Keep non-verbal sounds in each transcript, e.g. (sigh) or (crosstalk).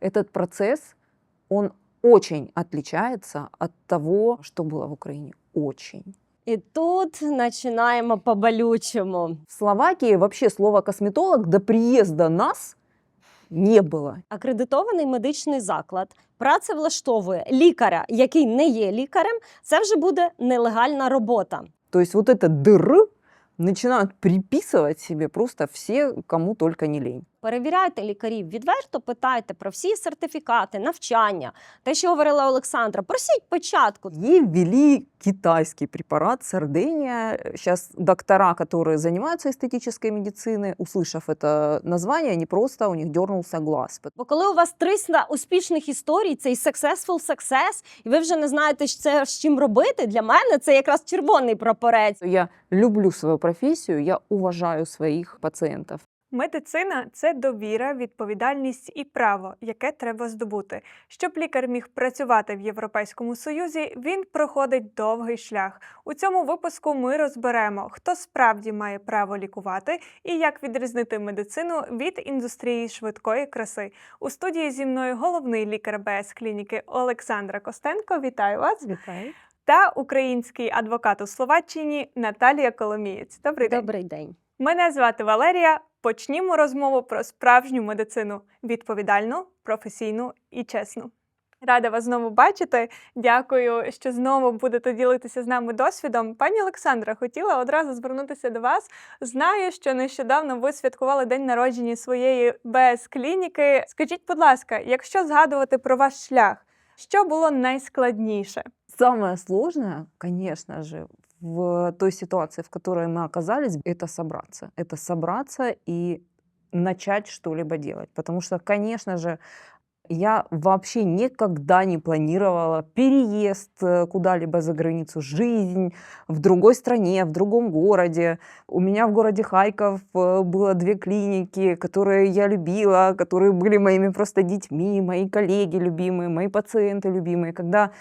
Этот процесс, он очень отличается от того, что было в Украине. Очень. І тут починаємо по-болючому. В Словакии вообще слова косметолог до приезда нас не было. Акредитований медичний заклад працевлаштовує лікаря, який не є лікарем. Це вже буде нелегальна робота. То есть вот это дыр начинают приписывать себе просто все, кому только не лень. Перевіряйте лікарів відверто, питайте про всі сертифікати, навчання. Те, що говорила Олександра, просіть початку. Ей ввели китайский препарат сардения. Сейчас доктора, которые занимаются эстетической медициной, услышав это название, они просто, у них дернулся глаз. Бо коли у вас 300 успішних історій, цей successful success, і ви вже не знаєте, що це з чим робити, для мене це якраз червоний прапорець. Я люблю свою профессию, я уважаю своих пациентов. Медицина це довіра, відповідальність і право, яке треба здобути. Щоб лікар міг працювати в Європейському Союзі, він проходить довгий шлях. У цьому випуску ми розберемо, хто справді має право лікувати і як відрізнити медицину від індустрії швидкої краси. У студії зі мною головний лікар БС клініки Олександра Костенко. Вітаю вас! Витаю. Та український адвокат у Словаччині Наталія Коломієць. Добрий день. Добрий день. Мене звати Валерія. Почнімо розмову про справжню медицину відповідальну, професійну і чесну. Рада вас знову бачити. Дякую, що знову будете ділитися з нами досвідом. Пані Олександра, хотіла одразу звернутися до вас. Знаю, що нещодавно ви святкували день народження своєї БС-клініки. Скажіть, будь ласка, якщо згадувати про ваш шлях, що було найскладніше? Самое сложное, конечно же, в той ситуации, в которой мы оказались, это собраться. Это собраться и начать что-либо делать. Потому что, конечно же, я вообще никогда не планировала переезд э, куда-либо за границу, жизнь в другой стране, в другом городе. У меня в городе Харьков э, было две клиники, которые я любила, которые были моими просто детьми, мои коллеги любимые, мои пациенты любимые. Когда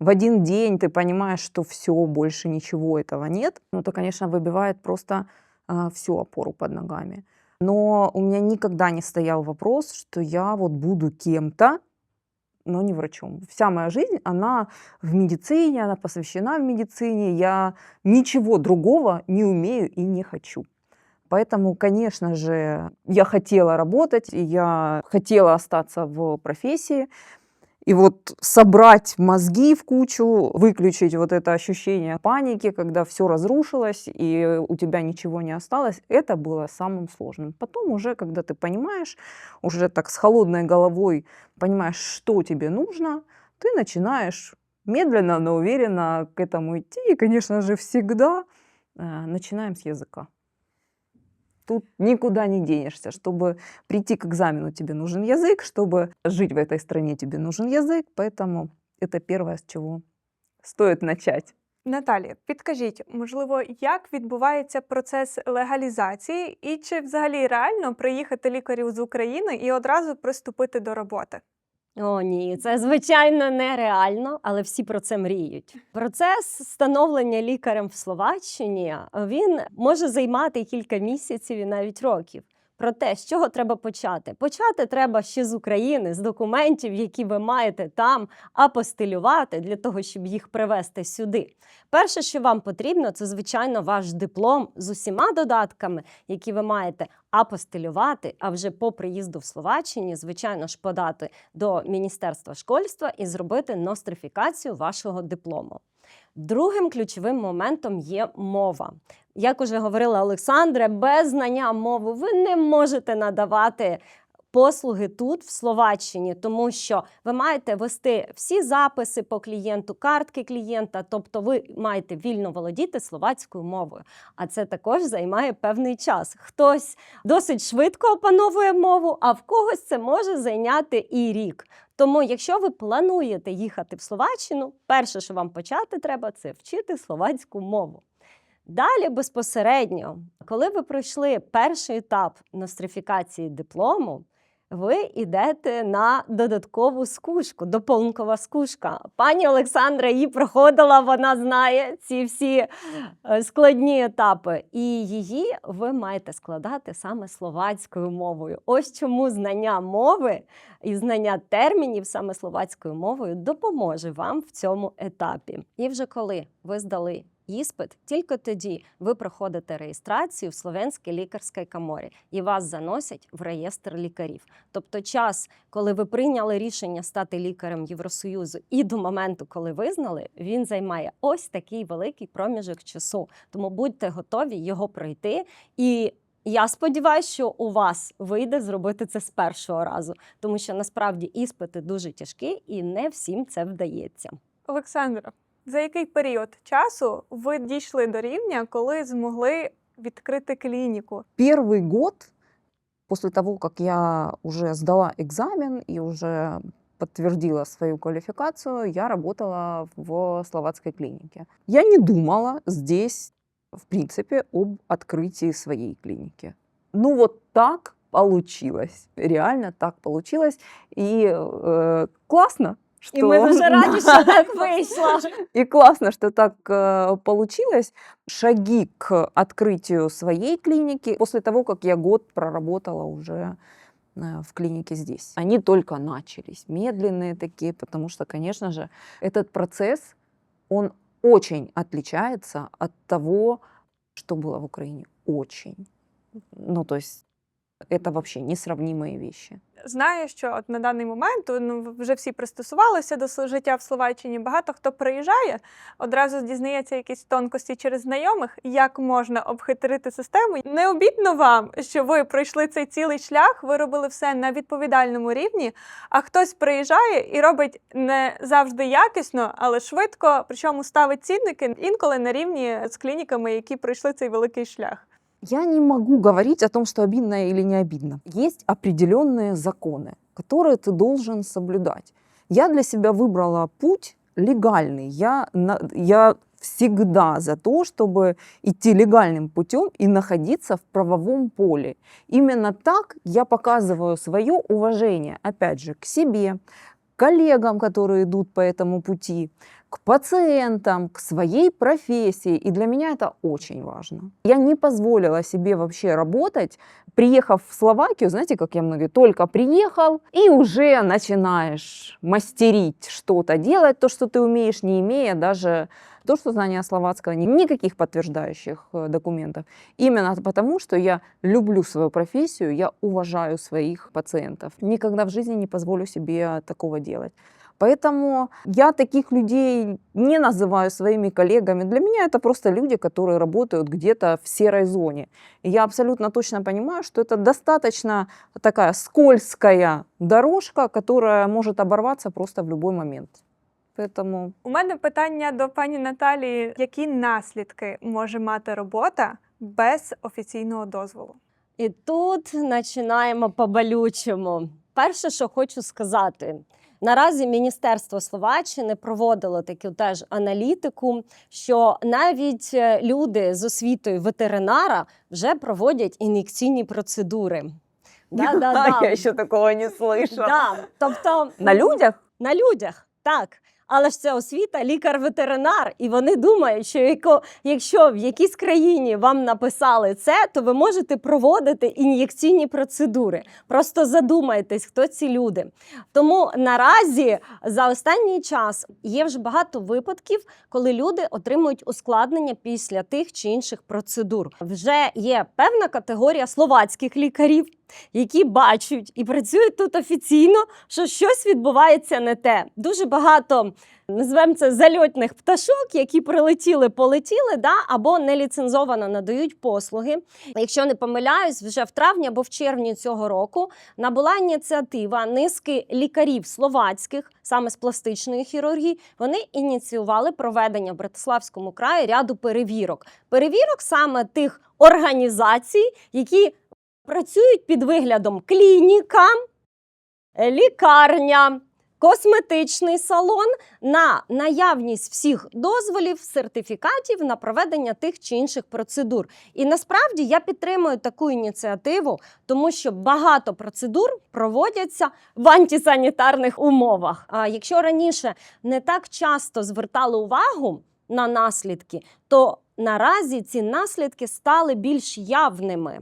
в один день ты понимаешь, что все, больше ничего этого нет, ну, то, конечно, выбивает просто а, всю опору под ногами. Но у меня никогда не стоял вопрос, что я вот буду кем-то, но не врачом. Вся моя жизнь, она в медицине, она посвящена в медицине. Я ничего другого не умею и не хочу. Поэтому, конечно же, я хотела работать, и я хотела остаться в профессии. И вот собрать мозги в кучу, выключить вот это ощущение паники, когда все разрушилось и у тебя ничего не осталось, это было самым сложным. Потом уже, когда ты понимаешь, уже так с холодной головой понимаешь, что тебе нужно, ты начинаешь медленно, но уверенно к этому идти. И, конечно же, всегда э, начинаем с языка. Тут никуда не денешься. Чтобы прийти к экзамену, тебе нужен язык. Чтобы жить в этой стране, тебе нужен язык. Поэтому это первое, с чего стоит начать. Наталі, підкажіть, можливо, як відбувається процес легалізації, і чи взагалі реально приїхати лікарю з України і одразу приступити до роботи? О, ні, це звичайно нереально, але всі про це мріють. Процес становлення лікарем в Словаччині він може займати кілька місяців і навіть років. Про те, з чого треба почати. Почати треба ще з України, з документів, які ви маєте там апостилювати для того, щоб їх привезти сюди. Перше, що вам потрібно, це звичайно ваш диплом з усіма додатками, які ви маєте апостилювати. А вже по приїзду в Словаччині, звичайно ж, подати до Міністерства школьства і зробити нострифікацію вашого диплому. Другим ключовим моментом є мова. Як уже говорила Олександра, без знання мови ви не можете надавати послуги тут, в Словаччині, тому що ви маєте вести всі записи по клієнту, картки клієнта, тобто ви маєте вільно володіти словацькою мовою. А це також займає певний час. Хтось досить швидко опановує мову, а в когось це може зайняти і рік. Тому, якщо ви плануєте їхати в Словаччину, перше, що вам почати треба, це вчити словацьку мову. Далі безпосередньо, коли ви пройшли перший етап нострифікації диплому, ви йдете на додаткову скушку, дополнкова скушка. Пані Олександра її проходила, вона знає ці всі е, складні етапи. І її ви маєте складати саме словацькою мовою. Ось чому знання мови і знання термінів саме словацькою мовою допоможе вам в цьому етапі. І вже коли ви здали іспит, тільки тоді ви проходите реєстрацію в Словенській лікарській коморі і вас заносять в реєстр лікарів. Тобто, час, коли ви прийняли рішення стати лікарем Євросоюзу, і до моменту, коли визнали, він займає ось такий великий проміжок часу. Тому будьте готові його пройти і. Я сподіваюся, що у вас вийде зробити це з першого разу, тому що насправді іспити дуже тяжкі і не всім це вдається. Олександра, за який період часу ви дійшли до рівня, коли змогли відкрити клініку? Первый год, после того, как я уже сдала экзамен и уже подтвердила свою квалификацию, я работала в словацкой клинике. Я не думала здесь, в принципе, об открытии своей клиники. Ну вот так получилось. Реально так получилось. И э, классно, что... І ми дуже раді, що (laughs) так вийшло. И классно, что так э, получилось. Шаги к открытию своей клиники после того, как я год проработала уже э, в клинике здесь. Они только начались, медленные такие, потому что, конечно же, этот процесс, он очень отличается от того, что было в Украине. Очень. Ну, то есть это вообще несравнимые вещи. Знаю, що от на даний момент ну, вже всі пристосувалися до життя в Словаччині. Багато хто приїжджає, одразу дізнається якісь тонкості через знайомих, як можна обхитрити систему. Не обідно вам, що ви пройшли цей цілий шлях, ви робили все на відповідальному рівні, а хтось приїжджає і робить не завжди якісно, але швидко, причому ставить цінники інколи на рівні з клініками, які пройшли цей великий шлях. Я не могу говорить о том, что обидно или не обидно. Есть определенные законы, которые ты должен соблюдать. Я для себя выбрала путь легальный. Я, я всегда за то, чтобы идти легальным путем и находиться в правовом поле. Именно так я показываю свое уважение, опять же, к себе, коллегам, которые идут по этому пути, к пациентам, к своей профессии. И для меня это очень важно. Я не позволила себе вообще работать, приехав в Словакию, знаете, как я многие, только приехал, и уже начинаешь мастерить что-то, делать то, что ты умеешь, не имея даже то, что знания словацкого, ни- никаких подтверждающих э, документов. Именно потому, что я люблю свою профессию, я уважаю своих пациентов. Никогда в жизни не позволю себе такого делать. Поэтому я таких людей не называю своими коллегами. Для меня это просто люди, которые работают где-то в серой зоне. И я абсолютно точно понимаю, что это достаточно такая скользкая дорожка, которая может оборваться просто в любой момент. Поэтому У мене питання до пані Наталії: які наслідки може мати робота без офіційного дозволу? І тут починаємо по-болючому. Перше, що хочу сказати. Наразі Міністерство Словаччини проводило таку теж аналітику, що навіть е, люди з освітою ветеринара вже проводять ін'єкційні процедури. Да-да-да. я еще такого не слышала. Да. Тобто На людях? на людях, так. Але ж це освіта, лікар-ветеринар, і вони думають, що якщо в якійсь країні вам написали це, то ви можете проводити ін'єкційні процедури. Просто задумайтесь, хто ці люди. Тому наразі за останній час є вже багато випадків, коли люди отримують ускладнення після тих чи інших процедур. Вже є певна категорія словацьких лікарів, які бачать і працюють тут офіційно, що щось відбувається не те. Дуже багато. Назвемо це зальотних пташок, які прилетіли, полетіли, да, або неліцензовано надають послуги. Якщо не помиляюсь, вже в травні або в червні цього року набула ініціатива низки лікарів словацьких, саме з пластичної хірургії. Вони ініціювали проведення в Братиславському краї ряду перевірок. Перевірок саме тих організацій, які працюють під виглядом клініка, лікарня, косметичний салон на наявність всіх дозволів, сертифікатів на проведення тих чи інших процедур. І насправді я підтримую таку ініціативу, тому що багато процедур проводяться в антисанітарних умовах. А якщо раніше не так часто звертали увагу на наслідки, то наразі ці наслідки стали більш явними.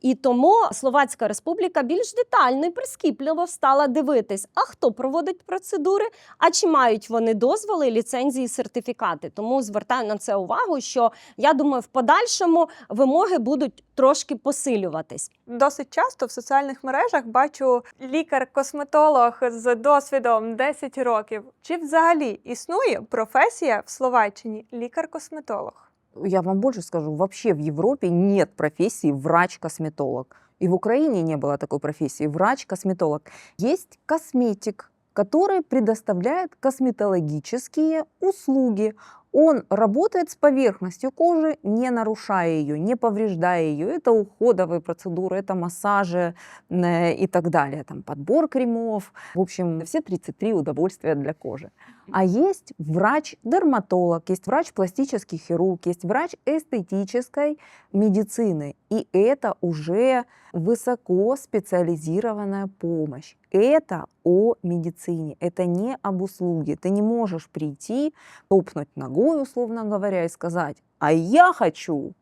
І тому Словацька Республіка більш детально і прискіпливо стала дивитись, а хто проводить процедури, а чи мають вони дозволи, ліцензії, сертифікати. Тому звертаю на це увагу, що я думаю, в подальшому вимоги будуть трошки посилюватись. Досить часто в соціальних мережах бачу лікар-косметолог з досвідом 10 років. Чи взагалі існує професія в Словаччині лікар-косметолог? Я вам больше скажу, вообще в Европе нет профессии врач-косметолог. И в Украине не было такой профессии врач-косметолог. Есть косметик, который предоставляет косметологические услуги. Он работает с поверхностью кожи, не нарушая ее, не повреждая ее. Это уходовые процедуры, это массажи э, и так далее. Там подбор кремов. В общем, все 33 удовольствия для кожи. А есть врач-дерматолог, есть врач-пластический хирург, есть врач эстетической медицины. И это уже высоко специализированная помощь. Это о медицине, это не об услуге. Ты не можешь прийти, топнуть ногой, условно говоря, и сказать, а я хочу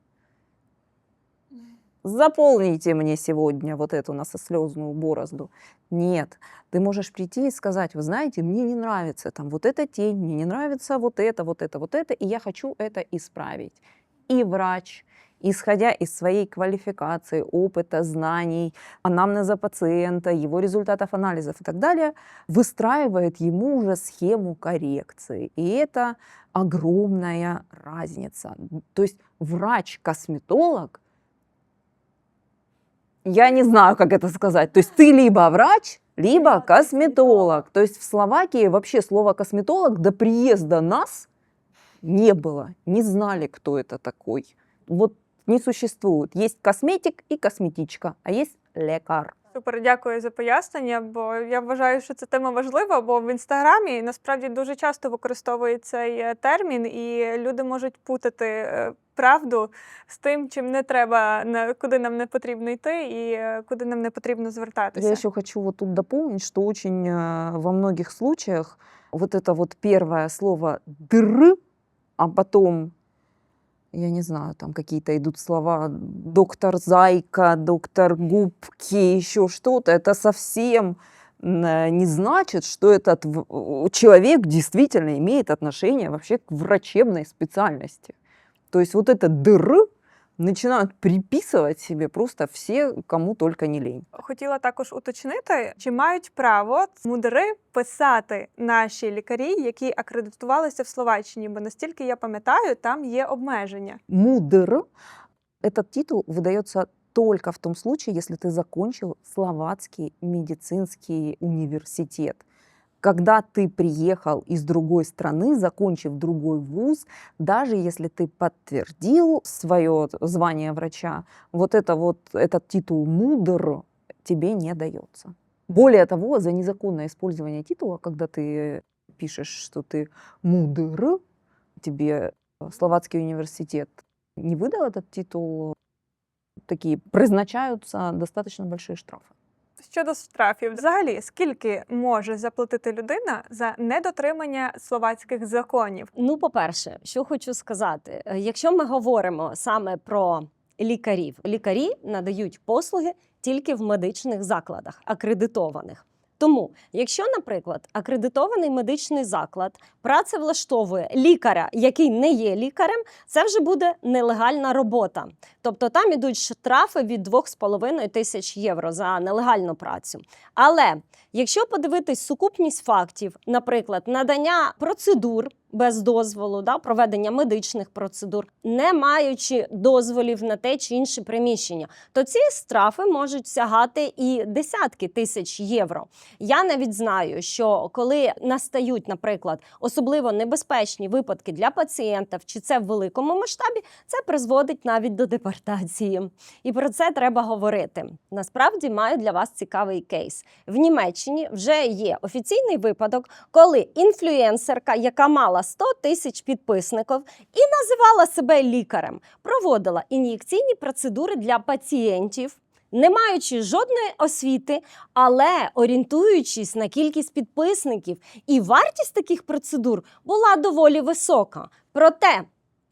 заполните мне сегодня вот эту насослезную борозду. Нет, ты можешь прийти и сказать, вы знаете, мне не нравится там вот эта тень, мне не нравится вот это, вот это, вот это, и я хочу это исправить. И врач, исходя из своей квалификации, опыта, знаний, анамнеза пациента, его результатов анализов и так далее, выстраивает ему уже схему коррекции. И это огромная разница. То есть врач-косметолог я не знаю, как это сказать. То есть ты либо врач, либо косметолог. То есть в Словакии вообще слово косметолог до приезда нас не было. Не знали, кто это такой. Вот не существует. Есть косметик и косметичка, а есть лекар. Супер, дякую за пояснення, бо я вважаю, що ця тема важлива, бо в інстаграмі насправді дуже часто використовують цей е, термін, і люди можуть путати е, правду з тим, чим не треба, куди нам не потрібно йти і е, куди нам не потрібно звертатися. Я еще хочу вот тут дополнить, что очень э, во многих случаях вот это вот первое слово «др», а потом, я не знаю, там какие-то идут слова «доктор Зайка», «доктор Губки», еще что-то, это совсем н- не значит, что этот в- э, человек действительно имеет отношение вообще к врачебной специальности. То есть вот это «др» начинают приписывать себе просто все, кому только не лень. Хотіла також уточнити, чи мають право мудри писати наші лікарі, які акредитувалися в Словаччині, бо настільки я пам'ятаю, там є обмеження. Мудр. Этот титул выдается только в том случае, если ты закончил Словацкий медицинский университет. Когда ты приехал из другой страны, закончив другой вуз, даже если ты подтвердил свое звание врача, вот, это вот этот титул мудр тебе не дается. Более того, за незаконное использование титула, когда ты пишешь, что ты мудр, тебе Словацкий университет не выдал этот титул, такие призначаются достаточно большие штрафы. Щодо штрафів, взагалі, скільки може заплатити людина за недотримання словацьких законів? Ну, по-перше, що хочу сказати, е, якщо ми говоримо саме про лікарів, лікарі надають послуги тільки в медичних закладах, акредитованих. Тому, якщо, наприклад, акредитований медичний заклад працевлаштовує лікаря, який не є лікарем, це вже буде нелегальна робота. Тобто там ідуть штрафи від 2,5 тисяч євро за нелегальну працю. Але якщо подивитись сукупність фактів, наприклад, надання процедур без дозволу, да, проведення медичних процедур, не маючи дозволів на те чи інше приміщення, то ці штрафи можуть сягати і десятки тисяч євро. Я навіть знаю, що коли настають, наприклад, особливо небезпечні випадки для пацієнтів, чи це в великому масштабі, це призводить навіть до депортації. І про це треба говорити. Насправді маю для вас цікавий кейс. В Німеччині вже є офіційний випадок, коли інфлюенсерка, яка мала 100 тисяч підписників і називала себе лікарем, проводила ін'єкційні процедури для пацієнтів. Не маючи жодної освіти, але орієнтуючись на кількість підписників, і вартість таких процедур була доволі висока. Проте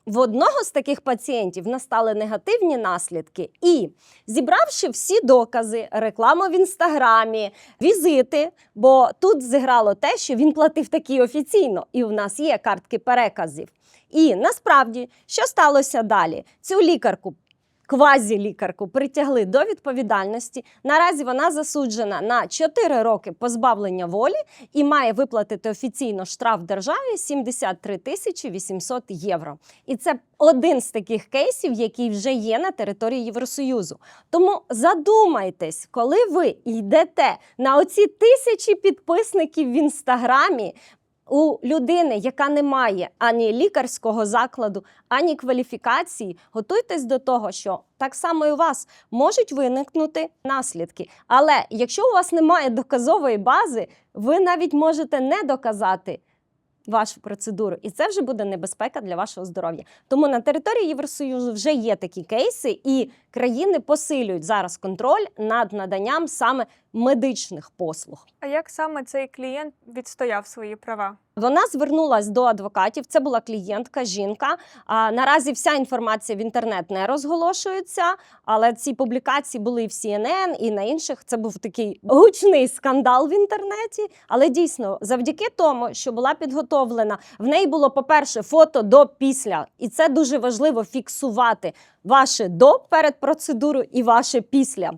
в одного з таких пацієнтів настали негативні наслідки, і зібравши всі докази, рекламу в інстаграмі, візити, бо тут зіграло те, що він платив такі офіційно, і в нас є картки переказів. І насправді, що сталося далі? Цю лікарку. Квазі-лікарку притягли до відповідальності. Наразі вона засуджена на 4 роки позбавлення волі і має виплатити офіційно штраф державі 73 тисячі 800 євро. І це один з таких кейсів, який вже є на території Євросоюзу. Тому задумайтесь, коли ви йдете на оці тисячі підписників в інстаграмі. У людини, яка не має ані лікарського закладу, ані кваліфікації, готуйтесь до того, що так само і у вас можуть виникнути наслідки. Але якщо у вас немає доказової бази, ви навіть можете не доказати вашу процедуру, і це вже буде небезпека для вашого здоров'я. Тому на території Євросоюзу вже є такі кейси, і країни посилюють зараз контроль над наданням саме медичних послуг. А як саме цей клієнт відстояв свої права? Вона звернулась до адвокатів. Це була клієнтка, жінка. А наразі вся інформація в інтернет не розголошується, але ці публікації були і в CNN, і на інших. Це був такий гучний скандал в інтернеті. Але дійсно, завдяки тому, що була підготовлена, в неї було, по-перше, фото до після, і це дуже важливо фіксувати ваше до перед процедурою і ваше після.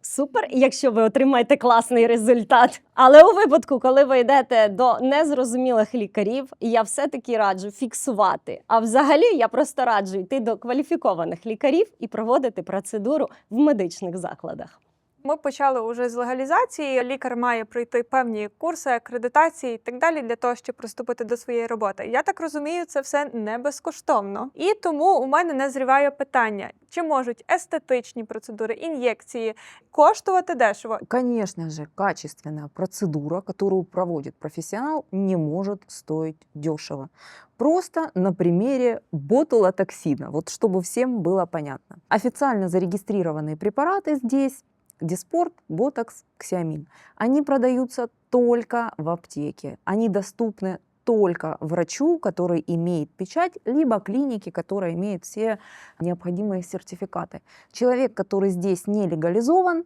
Супер, якщо ви отримаєте класний результат. Але у випадку, коли ви йдете до незрозумілих лікарів, я все-таки раджу фіксувати. А взагалі я просто раджу йти до кваліфікованих лікарів і проводити процедуру в медичних закладах. Ми почали уже з легалізації. Лікар має пройти певні курси, акредитації і так далі для того, щоб приступити до своєї роботи. Я так розумію, це все не безкоштовно. І тому у мене назріває питання: чи можуть естетичні процедури, ін'єкції коштувати дешево? Конечно же, качественная процедура, которую проводит профессионал, не может стоить дешево. Просто на примере ботулотоксина, вот чтобы всем было понятно. Официально зарегистрированные препараты здесь Диспорт, Ботокс, Ксиамин. Они продаются только в аптеке. Они доступны только врачу, который имеет печать, либо клинике, которая имеет все необходимые сертификаты. Человек, который здесь не легализован,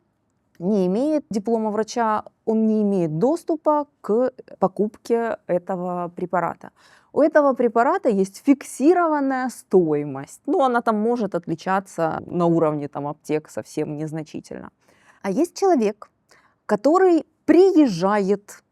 не имеет диплома врача, он не имеет доступа к покупке этого препарата. У этого препарата есть фиксированная стоимость. Ну, она там может отличаться на уровне там, аптек совсем незначительно. А есть человек, который приезжает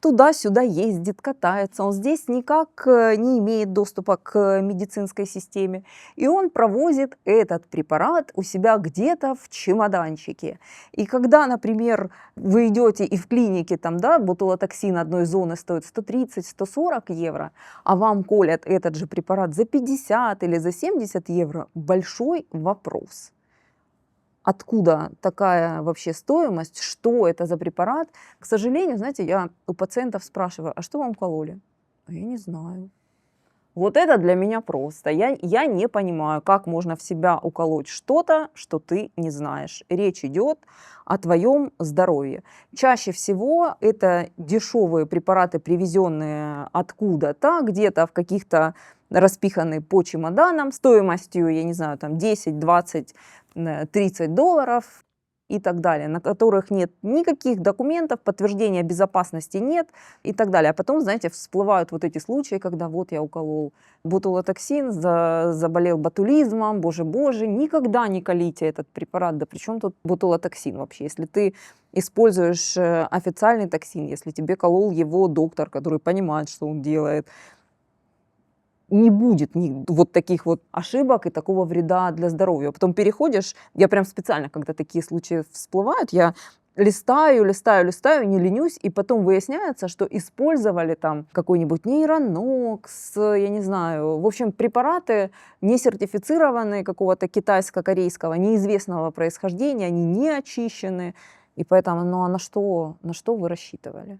туда-сюда ездит, катается. Он здесь никак э, не имеет доступа к медицинской системе. И он провозит этот препарат у себя где-то в чемоданчике. И когда, например, вы идете и в клинике, там, да, бутулотоксин одной зоны стоит 130-140 евро, а вам колят этот же препарат за 50 или за 70 евро, большой вопрос откуда такая вообще стоимость, что это за препарат. К сожалению, знаете, я у пациентов спрашиваю, а что вам кололи? «А я не знаю. Вот это для меня просто. Я, я не понимаю, как можно в себя уколоть что-то, что ты не знаешь. Речь идет о твоем здоровье. Чаще всего это дешевые препараты, привезенные откуда-то, где-то в каких-то распиханы по чемоданам стоимостью, я не знаю, там 10, 20, э, 30 долларов и так далее, на которых нет никаких документов, подтверждения безопасности нет и так далее. А потом, знаете, всплывают вот эти случаи, когда вот я уколол ботулотоксин, за, заболел ботулизмом, боже-боже, никогда не колите этот препарат. Да при чем тут ботулотоксин вообще? Если ты используешь э, официальный токсин, если тебе колол его доктор, который понимает, что он делает, не будет ни- вот таких вот ошибок и такого вреда для здоровья. Потом переходишь, я прям специально, когда такие случаи всплывают, я листаю, листаю, листаю, не ленюсь, и потом выясняется, что использовали там какой-нибудь нейронокс, я не знаю, в общем, препараты не сертифицированные какого-то китайско-корейского, неизвестного происхождения, они не очищены, и поэтому, ну а на что, на что вы рассчитывали?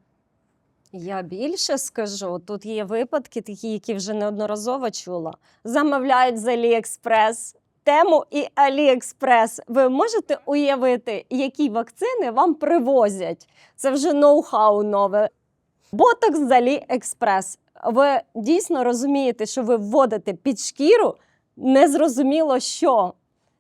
Я більше скажу, тут є випадки, такі, які вже неодноразово чула. Замовляють з Аліекспрес тему і Аліекспрес. Ви можете уявити, які вакцини вам привозять? Це вже ноу-хау нове. Ботокс з Аліекспрес. Ви дійсно розумієте, що ви вводите під шкіру незрозуміло що.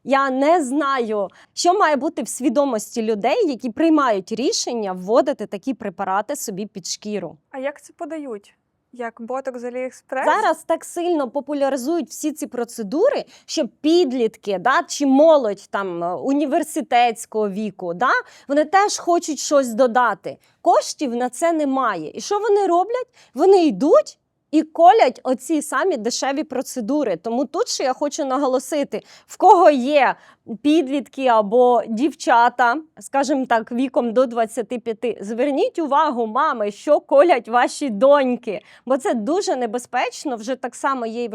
Я не знаю, що має бути в свідомості людей, які приймають рішення вводити такі препарати собі під шкіру. А як це подають? Як боток з Аліекспрес? Зараз так сильно популяризують всі ці процедури, що підлітки, да, чи молодь там е, університетського віку, да, вони теж хочуть щось додати. Коштів на це немає. І що вони роблять? Вони йдуть. І колять оці самі дешеві процедури. Тому тут ще я хочу наголосити, в кого є підлітки або дівчата, скажімо так, віком до 25, зверніть увагу, мами, що колять ваші доньки. Бо це дуже небезпечно. Вже так само є е,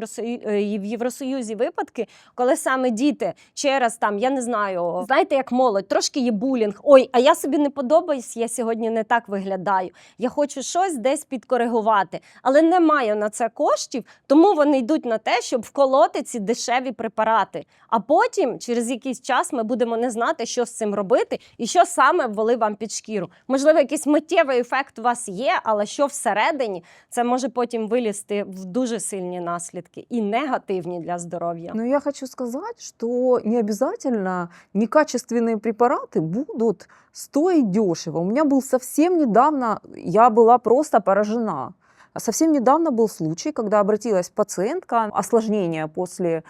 в Євросоюзі випадки, коли саме діти через там, я не знаю, знаєте, як молодь, трошки є булінг. Ой, а я собі не подобаюсь, я сьогодні не так виглядаю. Я хочу щось десь підкоригувати, але не маю на це коштів, тому вони йдуть на те, щоб вколоти ці дешеві препарати. А потім, через якийсь час, ми будемо не знати, що з цим робити і що саме ввели вам під шкіру. Можливо, якийсь миттєвий ефект у вас є, але що всередині, це може потім вилізти в дуже сильні наслідки і негативні для здоров'я. Но я хочу сказать, что не обязательно некачественные препараты будут стоить дешево. У меня был совсем недавно, я была просто поражена. Совсем недавно был случай, когда обратилась пациентка, осложнения после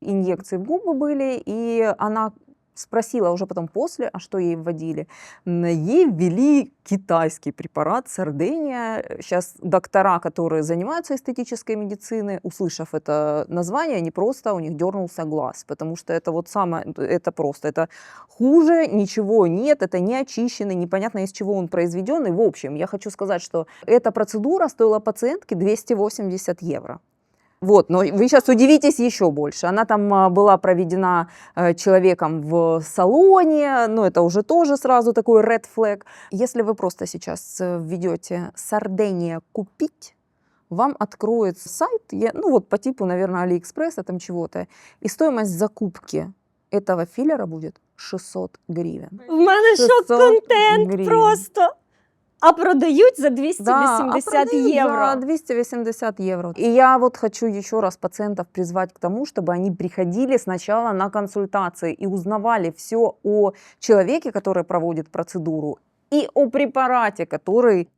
инъекции в губы были, и она спросила уже потом после, а что ей вводили. Ей ввели китайский препарат Сардения. Сейчас доктора, которые занимаются эстетической медициной, услышав это название, они просто, у них дернулся глаз, потому что это вот самое, это просто, это хуже, ничего нет, это не очищенный, непонятно из чего он произведен. И в общем, я хочу сказать, что эта процедура стоила пациентке 280 евро. Вот, но вы сейчас удивитесь еще больше. Она там а, была проведена э, человеком в салоне, ну это уже тоже сразу такой red flag. Если вы просто сейчас э, введете Сардения купить, вам откроется сайт, я- ну вот по типу, наверное, Алиэкспресса там чего-то, и стоимость закупки этого филлера будет 600 гривен. В мене 600 шок-контент гривень. просто. А продають за Да, 280 а продают євро. За 280 евро. И я вот хочу еще раз пациентов призвать к тому, чтобы они приходили сначала на консультации и узнавали все о человеке, который проводит процедуру, и о препарате, который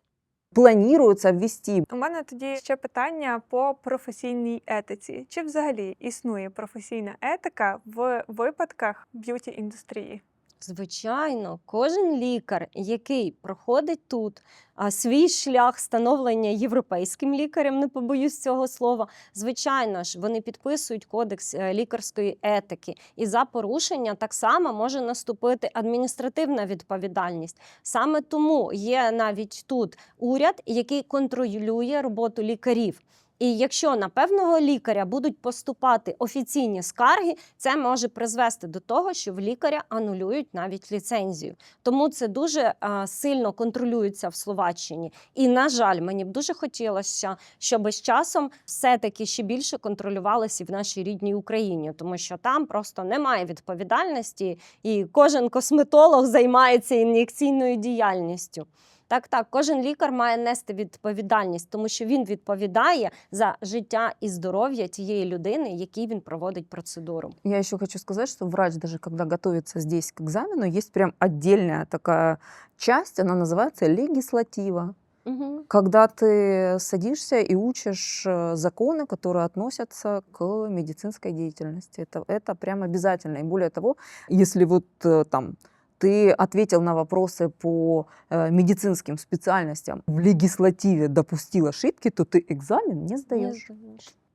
планируется ввести. У мене тоді ще питання по професійній етиці. Чи взагалі існує професійна етика в випадках б'юті індустрії? Звичайно, кожен лікар, який проходить тут свій шлях становлення європейським лікарем, не побоюсь цього слова. Звичайно ж, вони підписують кодекс е, лікарської етики, і за порушення так само може наступити адміністративна відповідальність. Саме тому є навіть тут уряд, який контролює роботу лікарів. І якщо на певного лікаря будуть поступати офіційні скарги, це може призвести до того, що в лікаря анулюють навіть ліцензію. Тому це дуже а, сильно контролюється в Словаччині. І на жаль, мені б дуже хотілося, щоб з часом все-таки ще більше контролювалося в нашій рідній Україні, тому що там просто немає відповідальності, і кожен косметолог займається ін'єкційною діяльністю. Так, так, кожен лікар має нести відповідальність, тому що він відповідає за життя і здоров'я тієї людини, якій він проводить процедуру. Я еще хочу сказать, что врач, даже когда готовится здесь к экзамену, есть прям отдельная такая часть, она называется легислатива. Угу. когда ты садишься и учишь э, законы, которые относятся к медицинской деятельности. Это, это прям обязательно. И более того, если вот э, там ты ответил на вопросы по э, медицинским специальностям, в легислативе допустил ошибки, то ты экзамен не сдаешь.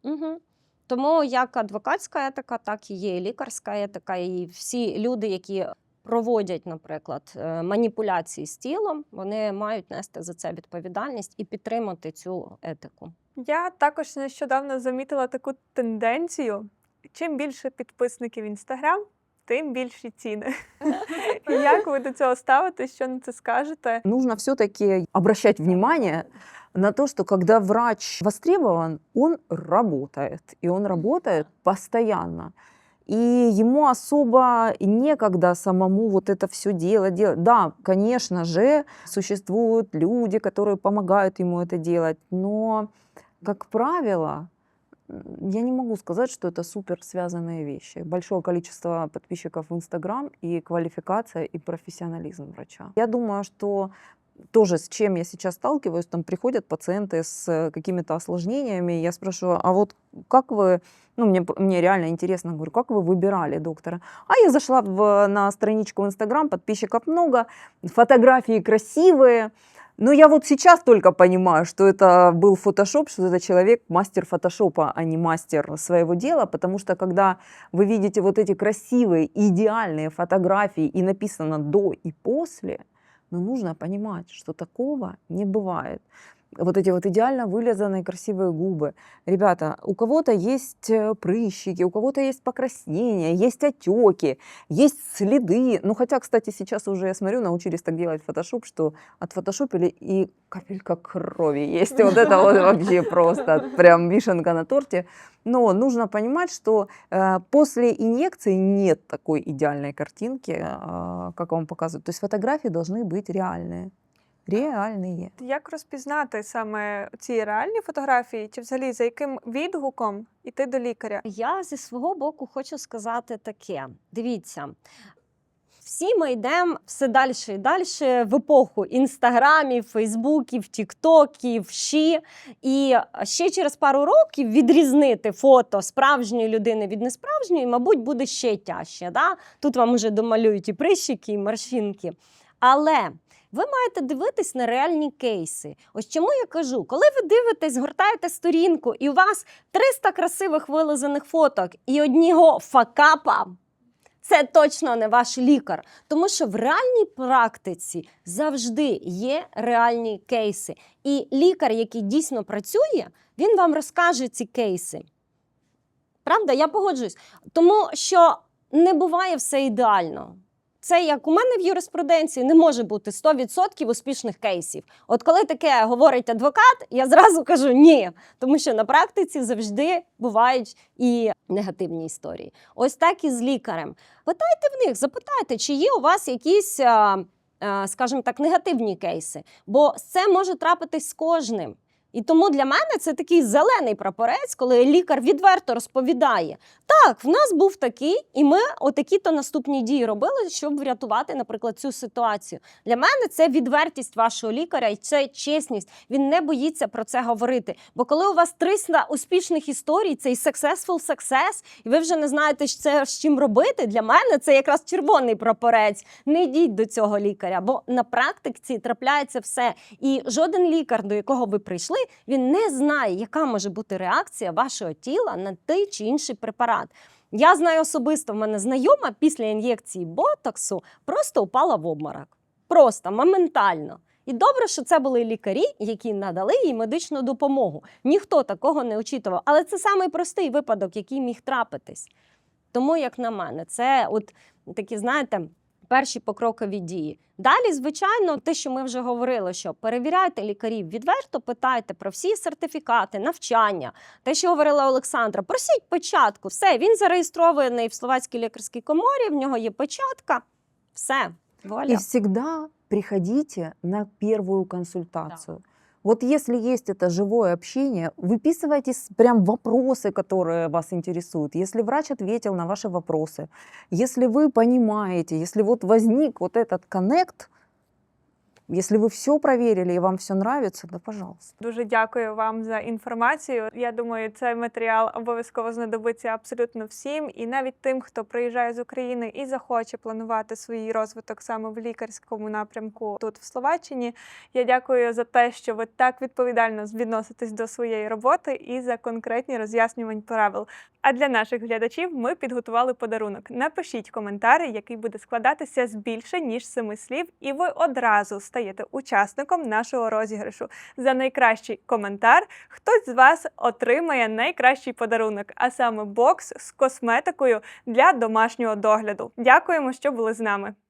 Угу. Тому як адвокатська етика, так і є і лікарська етика, і всі люди, які проводять, наприклад, е, маніпуляції з тілом, вони мають нести за це відповідальність і підтримати цю етику. Я також нещодавно замітила таку тенденцію: чим більше підписників в інстаграм, тим більші ціни. (laughs) Як ви до цього ставитесь? Що на це скажете? Нужно все-таки обращать внимание на то, что когда врач востребован, он работает. И он работает постоянно. И ему особо некогда самому вот это все делать, делать. Да, конечно же, существуют люди, которые помогают ему это делать, но, как правило, м, я не могу сказать, что это супер связанные вещи. Большое количество подписчиков в Инстаграм и квалификация, и профессионализм врача. Я думаю, что тоже с чем я сейчас сталкиваюсь, там приходят пациенты с какими-то осложнениями, я спрашиваю, а вот как вы, ну мне, мне реально интересно, говорю, как вы выбирали доктора? А я зашла в, на страничку в Инстаграм, подписчиков много, фотографии красивые, но я вот сейчас только понимаю, что это был фотошоп, что это человек мастер фотошопа, а не мастер своего дела, потому что когда вы видите вот эти красивые, идеальные фотографии и написано до и после, но нужно понимать, что такого не бывает. Вот эти вот идеально вылизанные красивые губы. Ребята, у кого-то есть э, прыщики, у кого-то есть покраснения, есть отеки, есть следы. Ну, хотя, кстати, сейчас уже, я смотрю, научились так делать фотошоп, что отфотошопили и капелька крови есть. Вот это вот (laughs) вообще просто прям вишенка на торте. Но нужно понимать, что э, после инъекции нет такой идеальной картинки, э, как вам показывают. То есть фотографии должны быть реальные. Реальные. Як розпізнати саме ці реальні фотографії, чи взагалі за яким відгуком іти до лікаря? Я зі свого боку хочу сказати таке: дивіться. Всі ми йдемо все далі і далі в епоху інстаграмів, фейсбуків, тіктоків, щі. І ще через пару років відрізнити фото справжньої людини від несправжньої, мабуть, буде ще тяжче. Да? Тут вам вже домалюють і прищики, і морщинки. Але ви маєте дивитись на реальні кейси. Ось чому я кажу, коли ви дивитесь, гортаєте сторінку, і у вас 300 красивих вилизаних фоток і одного факапа. Це точно не ваш лікар, тому що в реальній практиці завжди є реальні кейси. І лікар, який дійсно працює, він вам розкаже ці кейси. Правда, я погоджуюсь. Тому що не буває все ідеально. Це як у мене в юриспруденції не може бути 100% успішних кейсів. От коли таке говорить адвокат, я зразу кажу ні, тому що на практиці завжди бувають і негативні історії. Ось так і з лікарем. Питайте в них, запитайте, чи є у вас якісь, скажімо так, негативні кейси, бо це може трапитись з кожним. І тому для мене це такий зелений прапорець, коли лікар відверто розповідає: так, в нас був такий, і ми отакі-то наступні дії робили, щоб врятувати, наприклад, цю ситуацію. Для мене це відвертість вашого лікаря і це чесність. Він не боїться про це говорити. Бо коли у вас 300 успішних історій, це і successful success, і ви вже не знаєте, що це з чим робити. Для мене це якраз червоний прапорець. Не йдіть до цього лікаря, бо на практиці трапляється все. І жоден лікар, до якого ви прийшли, він не знає, яка може бути реакція вашого тіла на той чи інший препарат. Я знаю особисто, в мене знайома після ін'єкції ботоксу просто упала в обморок. Просто моментально. І добре, що це були лікарі, які надали їй медичну допомогу. Ніхто такого не очікував. Але це самий простий випадок, який міг трапитись. Тому, як на мене, це от такі, знаєте, перші покрокові дії. Далі, звичайно, те, що ми вже говорили, що перевіряйте лікарів відверто, питайте про всі сертифікати, навчання. Те, що говорила Олександра, просіть початку. Все, він зареєстрований в Словацькій лікарській коморі, в нього є початка. Все, вуаля. І завжди приходите на первую консультацию. Вот если есть это живое общение, выписывайте прям вопросы, которые вас интересуют. Если врач ответил на ваши вопросы, если вы понимаете, если вот возник вот этот коннект, Если вы все проверили и вам все нравится, да пожалуйста. Дуже дякую вам за інформацію. Я думаю, цей матеріал обов'язково знадобиться абсолютно всім, і навіть тим, хто приїжджає з України і захоче планувати свій розвиток саме в лікарському напрямку тут в Словаччині. Я дякую за те, що ви так відповідально відноситесь до своєї роботи і за конкретні роз'яснювань правил. А для наших глядачів ми підготували подарунок. Напишіть коментар, який буде складатися з більше ніж семи слів, і ви одразу стаєте учасником нашого розіграшу. За найкращий коментар хтось з вас отримає найкращий подарунок, а саме бокс з косметикою для домашнього догляду. Дякуємо, що були з нами.